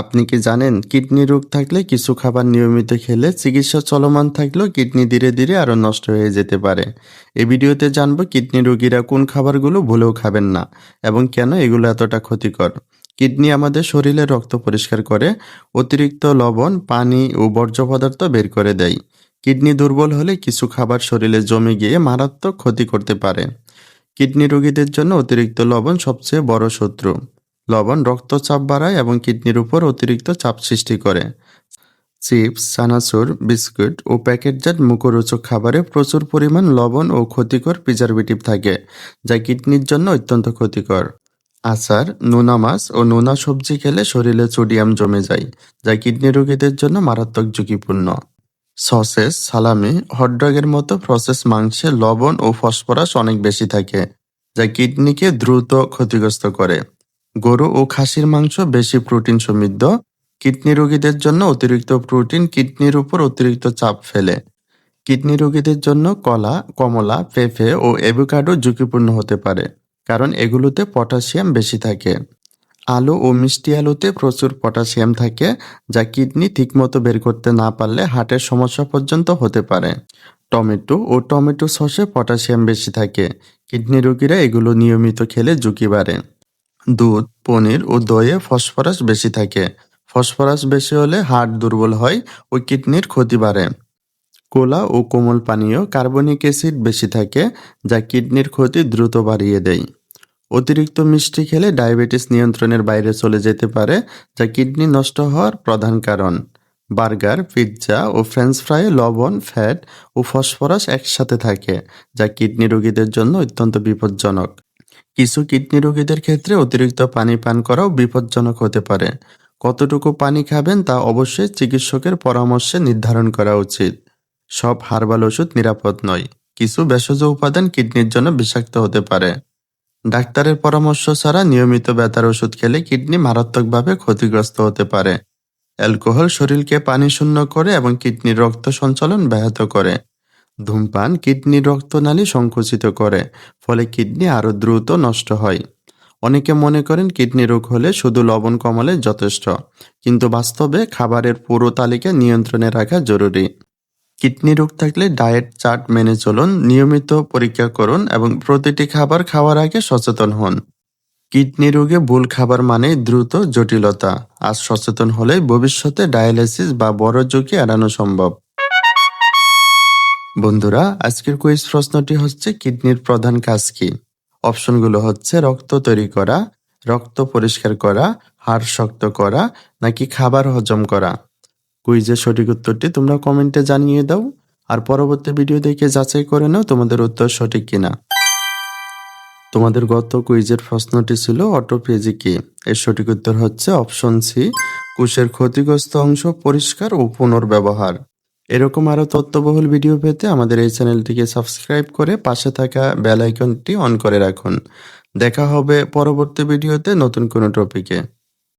আপনি কি জানেন, কিডনি রোগ থাকলে কিছু খাবার নিয়মিত খেলে চিকিৎসা চলমান থাকলেও কিডনি ধীরে ধীরে আরও নষ্ট হয়ে যেতে পারে। এই ভিডিওতে জানব কিডনি রোগীরা কোন খাবারগুলো ভুলেও খাবেন না এবং কেন এগুলো এতটা ক্ষতিকর। কিডনি আমাদের শরীরে রক্ত পরিষ্কার করে, অতিরিক্ত লবণ, পানি ও বর্জ্য পদার্থ বের করে দেয়। কিডনি দুর্বল হলে কিছু খাবার শরীরে জমে গিয়ে মারাত্মক ক্ষতি করতে পারে। কিডনি রোগীদের জন্য অতিরিক্ত লবণ সবচেয়ে বড় শত্রু। লবণ রক্তচাপ বাড়ায় এবং কিডনির উপর অতিরিক্ত চাপ সৃষ্টি করে। চিপস, চানাচুর, বিস্কুট ও প্যাকেটজাত মুখরোচক খাবারে প্রচুর পরিমাণ লবণ ও ক্ষতিকর প্রিজারভেটিভ থাকে, যা কিডনির জন্য অত্যন্ত ক্ষতিকর। আচার, নোনা মাছ ও নোনা সবজি খেলে শরীরে সোডিয়াম জমে যায়, যা কিডনি রোগীদের জন্য মারাত্মক ঝুঁকিপূর্ণ। সসেস, সালামি হটডগের মতো প্রসেস মাংসে লবণ ও ফসফরাস অনেক বেশি থাকে, যা কিডনিকে দ্রুত ক্ষতিগ্রস্ত করে। গরু ও খাসির মাংস, বেশি প্রোটিন সমৃদ্ধ। কিডনি রোগীদের জন্য অতিরিক্ত প্রোটিন কিডনির উপর অতিরিক্ত চাপ ফেলে। কিডনি রোগীদের জন্য কলা, কমলা, পেঁপে ও অ্যাভোকাডো ঝুঁকিপূর্ণ হতে পারে, কারণ এগুলোতে পটাশিয়াম বেশি থাকে। আলু ও মিষ্টি আলুতে প্রচুর পটাশিয়াম থাকে, যা কিডনি ঠিকমতো বের করতে না পারলে হার্টের সমস্যা পর্যন্ত হতে পারে। টমেটো ও টমেটো সসে পটাশিয়াম বেশি থাকে। কিডনি রোগীরা এগুলো নিয়মিত খেলে ঝুঁকি বাড়ে। দুধ, পনির ও দইয়ে ফসফরাস বেশি থাকে। ফসফরাস বেশি হলে হার্ট দুর্বল হয় ও কিডনির ক্ষতি বাড়ে। কোলা ও কোমল পানীয় কার্বনিক অ্যাসিড বেশি থাকে, যা কিডনির ক্ষতি দ্রুত বাড়িয়ে দেয়। অতিরিক্ত মিষ্টি খেলে ডায়াবেটিস নিয়ন্ত্রণের বাইরে চলে যেতে পারে, যা কিডনি নষ্ট হওয়ার প্রধান কারণ। বার্গার, পিৎজা ও ফ্রেঞ্চ ফ্রাই লবণ, ফ্যাট ও ফসফরাস একসাথে থাকে, যা কিডনি রোগীদের জন্য অত্যন্ত বিপজ্জনক। কিছু কিডনি রোগীদের ক্ষেত্রে অতিরিক্ত পানি পান করাও বিপজ্জনক হতে পারে। কতটুকু পানি খাবেন তা অবশ্যই চিকিৎসকের পরামর্শে নির্ধারণ করা উচিত। সব হার্বাল ওষুধ নিরাপদ নয়। কিছু ভেষজ উপাদান কিডনির জন্য বিষাক্ত হতে পারে। ডাক্তারের পরামর্শ ছাড়া নিয়মিত ব্যথার ওষুধ খেলে কিডনি মারাত্মকভাবে ক্ষতিগ্রস্ত হতে পারে। অ্যালকোহল শরীরকে পানি শূন্য করে এবং কিডনির রক্ত সঞ্চালন ব্যাহত করে। ধূমপান কিডনির রক্তনালী সংকুচিত করে, ফলে কিডনি আরও দ্রুত নষ্ট হয়। অনেকে মনে করেন কিডনি রোগ হলে শুধু লবণ কমালে যথেষ্ট, কিন্তু বাস্তবে খাবারের পুরো তালিকা নিয়ন্ত্রণে রাখা জরুরি। কিডনি রোগ থাকলে ডায়েট চার্ট মেনে চলুন, নিয়মিত পরীক্ষা করুন এবং প্রতিটি খাবার খাওয়ার আগে সচেতন হন। কিডনি রোগে ভুল খাবার মানেই দ্রুত জটিলতা আজ সচেতন হলে ভবিষ্যতে ডায়ালিসিস বা বড় ঝুঁকি এড়ানো সম্ভব। বন্ধুরা, আজকের কুইজ প্রশ্নটি হচ্ছে কিডনির প্রধান কাজ কি? অপশনগুলো হচ্ছে রক্ত তৈরি করা, রক্ত পরিষ্কার করা, হাড় শক্ত করা, নাকি খাবার হজম করা? কুইজের সঠিক উত্তরটি তোমরা কমেন্টে জানিয়ে দাও, আর পরবর্তী ভিডিও দেখে যাচাই করে নাও তোমাদের উত্তর সঠিক কিনা। তোমাদের গত কুইজের প্রশ্নটি ছিল অটোপেজি কি? এর সঠিক উত্তর হচ্ছে অপশন সি, কোষের ক্ষতিগ্রস্ত অংশ পরিষ্কার ও পুনর্ব্যবহার। এরকম আরও তথ্যবহুল ভিডিও পেতে আমাদের এই চ্যানেলটিকে সাবস্ক্রাইব করে পাশে থাকা বেল আইকনটি অন করে রাখুন। দেখা হবে পরবর্তী ভিডিওতে নতুন কোনো টপিকে